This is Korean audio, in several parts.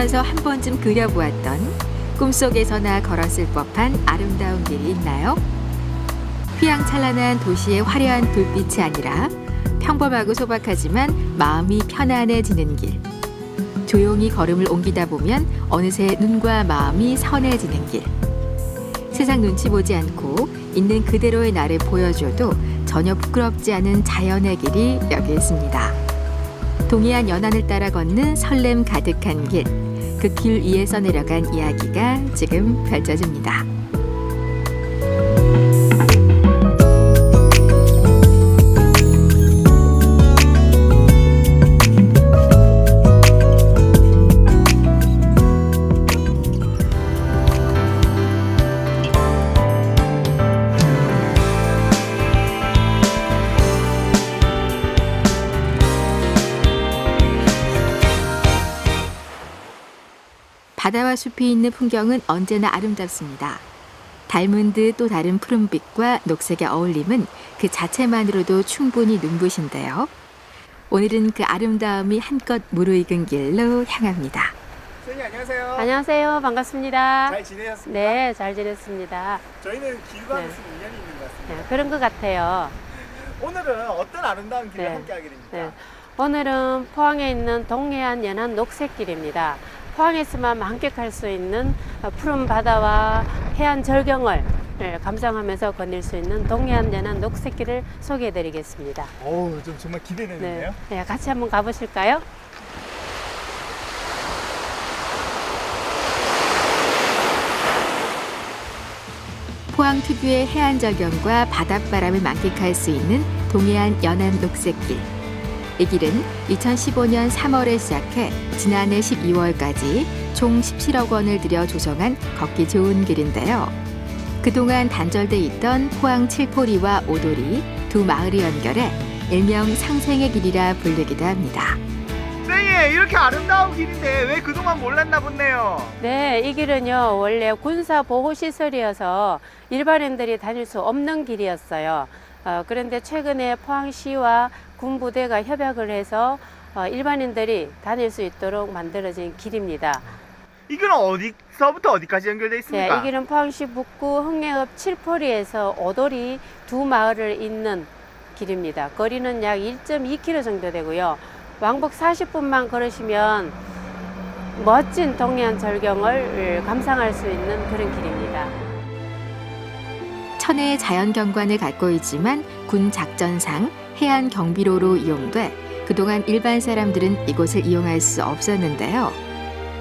살면서 한 번쯤 그려보았던 꿈속에서나 걸었을 법한 아름다운 길이 있나요? 휘황찬란한 도시의 화려한 불빛이 아니라 평범하고 소박하지만 마음이 편안해지는 길. 조용히 걸음을 옮기다 보면 어느새 눈과 마음이 선해지는 길. 세상 눈치 보지 않고 있는 그대로의 나를 보여줘도 전혀 부끄럽지 않은 자연의 길이 여기 있습니다. 동해안 연안을 따라 걷는 설렘 가득한 길. 그 길 위에서 내려간 이야기가 지금 펼쳐집니다. 바다와 숲이 있는 풍경은 언제나 아름답습니다. 닮은 듯 또 다른 푸른빛과 녹색의 어울림은 그 자체만으로도 충분히 눈부신데요. 오늘은 그 아름다움이 한껏 무르익은 길로 향합니다. 선생님 안녕하세요. 안녕하세요. 반갑습니다. 잘 지내셨습니까? 네, 잘 지냈습니다. 저희는 길과 네. 무슨 인연이 있는 것 같습니다. 네, 그런 것 같아요. 오늘은 어떤 아름다운 길을 네. 함께 하게 됩니까? 네. 오늘은 포항에 있는 동해안 연안 녹색길입니다. 포항에서만 만끽할 수 있는 푸른 바다와 해안 절경을 네, 감상하면서 거닐 수 있는 동해안 연안 녹색길을 소개해 드리겠습니다. 어우, 좀 정말 네. 기대되는데요. 네, 같이 한번 가보실까요? 포항 특유의 해안 절경과 바닷바람을 만끽할 수 있는 동해안 연안 녹색길. 이 길은 2015년 3월에 시작해 지난해 12월까지 총 17억 원을 들여 조성한 걷기 좋은 길인데요. 그동안 단절돼 있던 포항 칠포리와 오도리 두 마을을 연결해 일명 상생의 길이라 불리기도 합니다. 선생님, 이렇게 아름다운 길인데 왜 그동안 몰랐나 보네요. 네, 이 길은요, 원래 군사 보호 시설이어서 일반인들이 다닐 수 없는 길이었어요. 어, 그런데 최근에 포항시와 군부대가 협약을 해서 어, 일반인들이 다닐 수 있도록 만들어진 길입니다. 이 길은 어디서부터 어디까지 연결돼 네, 있습니까? 이 길은 포항시 북구 흥내읍 칠포리에서 오도리 두 마을을 잇는 길입니다. 거리는 약 1.2km 정도 되고요. 왕복 40분만 걸으시면 멋진 동해안 절경을 감상할 수 있는 그런 길입니다. 천혜의 자연 경관을 갖고 있지만 군 작전상 해안 경비로로 이용돼 그동안 일반 사람들은 이곳을 이용할 수 없었는데요.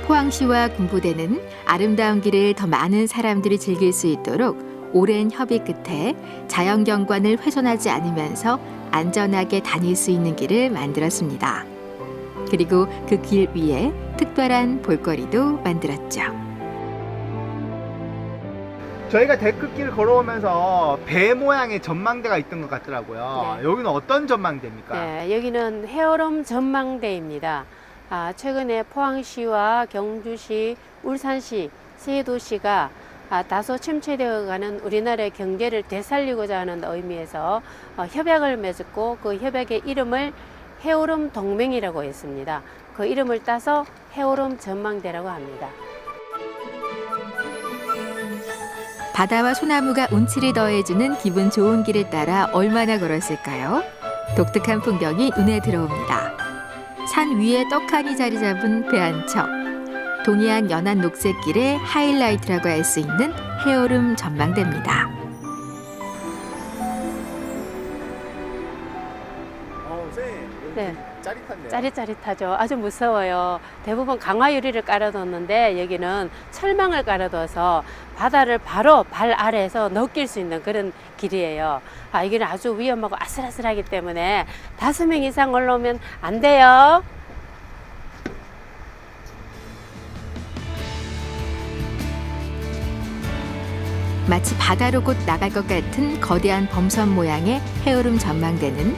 포항시와 군부대는 아름다운 길을 더 많은 사람들이 즐길 수 있도록 오랜 협의 끝에 자연 경관을 훼손하지 않으면서 안전하게 다닐 수 있는 길을 만들었습니다. 그리고 그 길 위에 특별한 볼거리도 만들었죠. 저희가 데크길 걸어오면서 배 모양의 전망대가 있던 것 같더라고요. 네. 여기는 어떤 전망대입니까? 네, 여기는 해오름 전망대입니다. 아, 최근에 포항시와 경주시, 울산시 세 도시가 아, 다소 침체되어가는 우리나라의 경제를 되살리고자 하는 의미에서 어, 협약을 맺었고 그 협약의 이름을 해오름 동맹이라고 했습니다. 그 이름을 따서 해오름 전망대라고 합니다. 바다와 소나무가 운치를 더해주는 기분 좋은 길을 따라 얼마나 걸었을까요? 독특한 풍경이 눈에 들어옵니다. 산 위에 떡하니 자리 잡은 배한 척. 동해안 연안 녹색길의 하이라이트라고 할 수 있는 해오름 전망대입니다. 어, 네. 짜릿한데요? 짜릿짜릿하죠. 아주 무서워요. 대부분 강화 유리를 깔아뒀는데 여기는 철망을 깔아둬서 바다를 바로 발 아래에서 느낄 수 있는 그런 길이에요. 아, 여기는 아주 위험하고 아슬아슬하기 때문에 다섯 명 이상 올라오면 안 돼요. 마치 바다로 곧 나갈 것 같은 거대한 범선 모양의 해오름 전망대는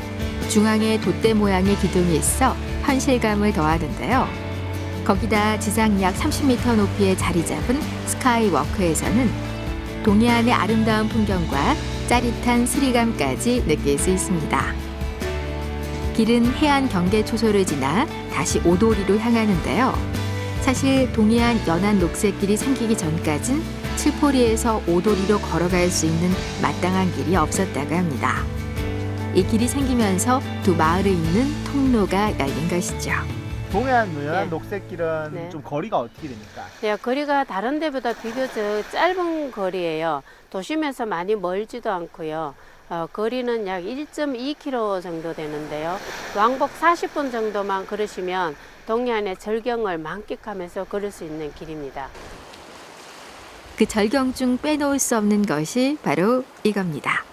중앙에 돛대 모양의 기둥이 있어 현실감을 더하는데요. 거기다 지상 약 30m 높이에 자리 잡은 스카이워크에서는 동해안의 아름다운 풍경과 짜릿한 스리감까지 느낄 수 있습니다. 길은 해안 경계 초소를 지나 다시 오도리로 향하는데요. 사실 동해안 연안 녹색길이 생기기 전까진 칠포리에서 오도리로 걸어갈 수 있는 마땅한 길이 없었다고 합니다. 이 길이 생기면서 두 마을을 잇는 통로가 열린 것이죠. 동해안 연안 네. 녹색길은 네. 좀 거리가 어떻게 됩니까? 예, 거리가 다른 데보다 비교적 짧은 거리예요. 도심에서 많이 멀지도 않고요. 어, 거리는 약 1.2km 정도 되는데요. 왕복 40분 정도만 걸으시면 동해안의 절경을 만끽하면서 걸을 수 있는 길입니다. 그 절경 중 빼놓을 수 없는 것이 바로 이겁니다.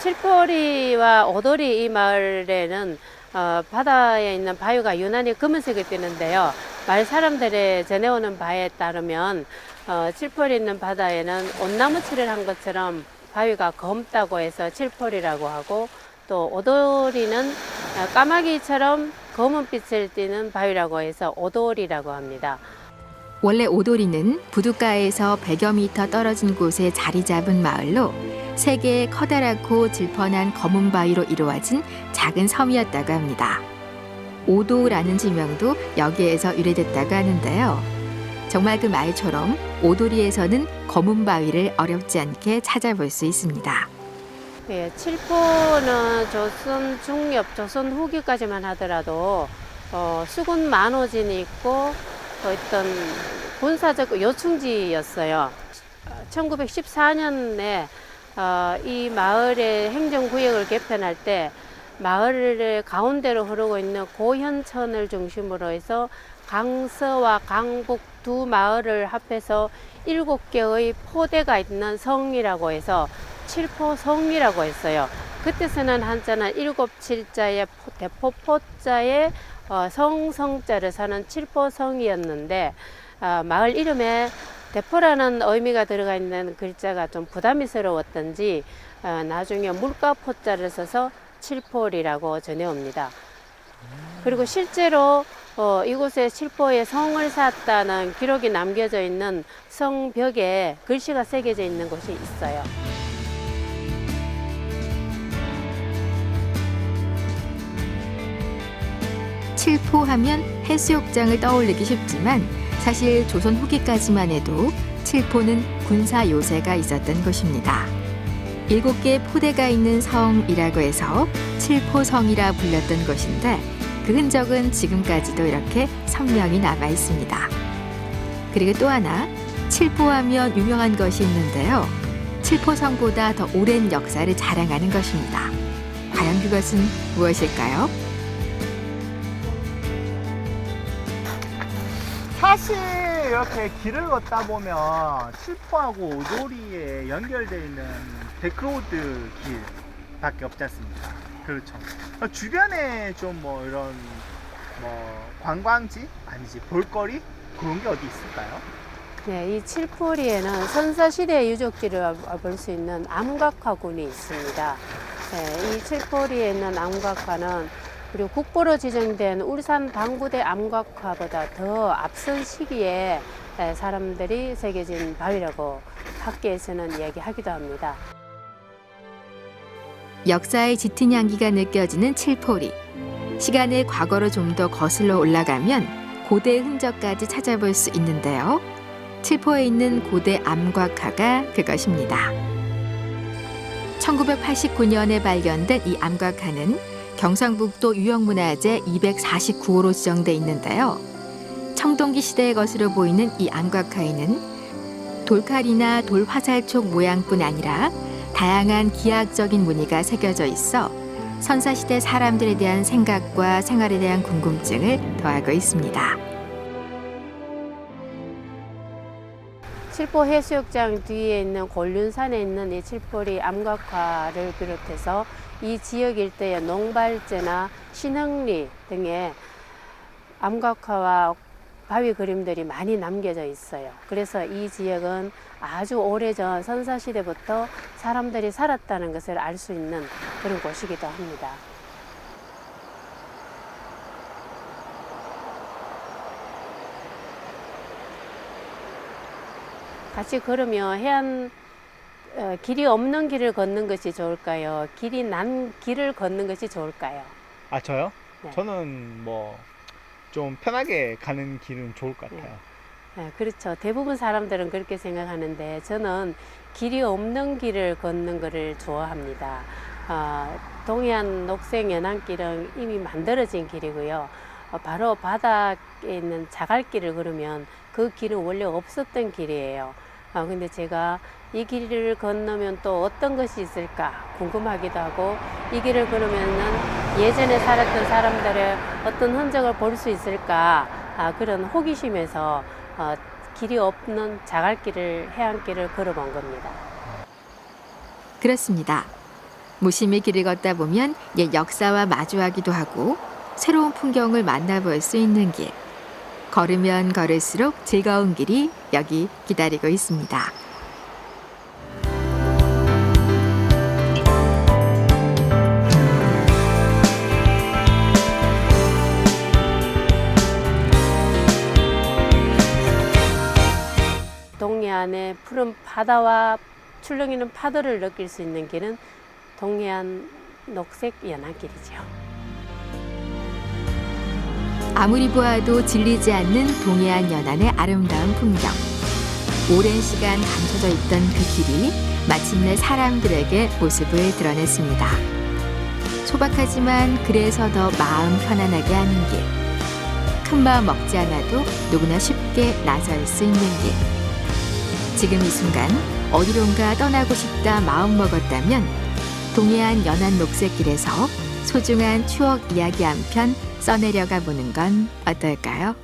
칠포리와 오도리 이 마을에는 어, 바다에 있는 바위가 유난히 검은색이 뜨는데요. 마을 사람들의 전해오는 바에 따르면 어, 칠포리 있는 바다에는 온나무 칠을 한 것처럼 바위가 검다고 해서 칠포리라고 하고 또 오도리는 어, 까마귀처럼 검은 빛을 띠는 바위라고 해서 오도리라고 합니다. 원래 오도리는 부둣가에서 100여 미터 떨어진 곳에 자리 잡은 마을로 세 개의 커다랗고 질펀한 검은 바위로 이루어진 작은 섬이었다고 합니다. 오도라는 지명도 여기에서 유래됐다고 하는데요. 정말 그 말처럼 오도리에서는 검은 바위를 어렵지 않게 찾아볼 수 있습니다. 예, 칠포는 조선 중엽, 조선 후기까지만 하더라도 어, 수군 만호진이 있고 어떤 군사적 요충지였어요. 1914년에 어, 이 마을의 행정구역을 개편할 때 마을의 가운데로 흐르고 있는 고현천을 중심으로 해서 강서와 강북 두 마을을 합해서 일곱 개의 포대가 있는 성이라고 해서 칠포성이라고 했어요. 그때서는 한자는 일곱 칠자에 포- 대포포자에 어, 성성자를 사는 칠포성이었는데 어, 마을 이름에 대포라는 의미가 들어가 있는 글자가 좀 부담스러웠던지 어, 나중에 물가 포자를 써서 칠포리라고 전해옵니다. 그리고 실제로 어, 이곳에 칠포에 성을 샀다는 기록이 남겨져 있는 성벽에 글씨가 새겨져 있는 곳이 있어요. 칠포하면 해수욕장을 떠올리기 쉽지만 사실 조선 후기까지만 해도 칠포는 군사 요새가 있었던 곳입니다. 일곱 개의 포대가 있는 성이라고 해서 칠포성이라 불렸던 곳인데 그 흔적은 지금까지도 이렇게 선명히 남아 있습니다. 그리고 또 하나 칠포하면 유명한 것이 있는데요. 칠포성보다 더 오랜 역사를 자랑하는 것입니다. 과연 그것은 무엇일까요? 사실 이렇게 길을 걷다 보면 칠포하고 오도리에 연결되어 있는 데크로드 길밖에 없지 않습니까? 그렇죠. 어, 주변에 좀 뭐 이런 뭐 관광지 아니지 볼거리 그런 게 어디 있을까요? 네, 이 칠포리에는 선사시대 유적지를 볼 수 있는 암각화군이 있습니다. 네, 이 칠포리에 있는 암각화는 그리고 국보로 지정된 울산 당구대 암각화보다 더 앞선 시기에 에, 사람들이 새겨진 바위라고 학계에서는 얘기하기도 합니다. 역사의 짙은 향기가 느껴지는 칠포리. 시간의 과거로 좀 더 거슬러 올라가면 고대 흔적까지 찾아볼 수 있는데요. 칠포에 있는 고대 암곽화가 그것입니다. 1989년에 발견된 이 암곽화는 경상북도 유형문화재 249호로 지정돼 있는데요. 청동기 시대의 것으로 보이는 이 암곽화에는 돌칼이나 돌화살촉 모양뿐 아니라 다양한 기하학적인 무늬가 새겨져 있어 선사시대 사람들에 대한 생각과 생활에 대한 궁금증을 더하고 있습니다. 칠포 해수욕장 뒤에 있는 곤륜산에 있는 이 칠포리 암각화를 비롯해서 이 지역 일대의 농발제나 신흥리 등의 암각화와 바위 그림들이 많이 남겨져 있어요. 그래서 이 지역은 아주 오래전 선사시대부터 사람들이 살았다는 것을 알 수 있는 그런 곳이기도 합니다. 같이 걸으며 해안 어, 길이 없는 길을 걷는 것이 좋을까요? 길이 난 길을 걷는 것이 좋을까요? 아 저요? 네. 저는 뭐 좀 편하게 가는 길은 좋을 것 같아요. 네, 그렇죠. 대부분 사람들은 그렇게 생각하는데 저는 길이 없는 길을 걷는 것을 좋아합니다. 아, 동해안 녹색 연안길은 이미 만들어진 길이고요. 어, 바로 바닥에 있는 자갈길을 걸으면 그 길은 원래 없었던 길이에요. 아, 근데 제가 이 길을 건너면 또 어떤 것이 있을까 궁금하기도 하고 이 길을 걸으면은 예전에 살았던 사람들의 어떤 흔적을 볼 수 있을까 아, 그런 호기심에서 어, 길이 없는 자갈길을 해안길을 걸어본 겁니다. 그렇습니다. 무심히 길을 걷다 보면 옛 역사와 마주하기도 하고 새로운 풍경을 만나볼 수 있는 길. 걸으면 걸을수록 즐거운 길이 여기 기다리고 있습니다. 동해안의 푸른 바다와 출렁이는 파도를 느낄 수 있는 길은 동해안 녹색 연안길이죠. 아무리 보아도 질리지 않는 동해안 연안의 아름다운 풍경. 오랜 시간 감춰져 있던 그 길이 마침내 사람들에게 모습을 드러냈습니다. 소박하지만 그래서 더 마음 편안하게 하는 길. 큰 마음 먹지 않아도 누구나 쉽게 나설 수 있는 길. 지금 이 순간 어디론가 떠나고 싶다 마음 먹었다면 동해안 연안 녹색길에서 소중한 추억 이야기 한 편 써내려가 보는 건 어떨까요?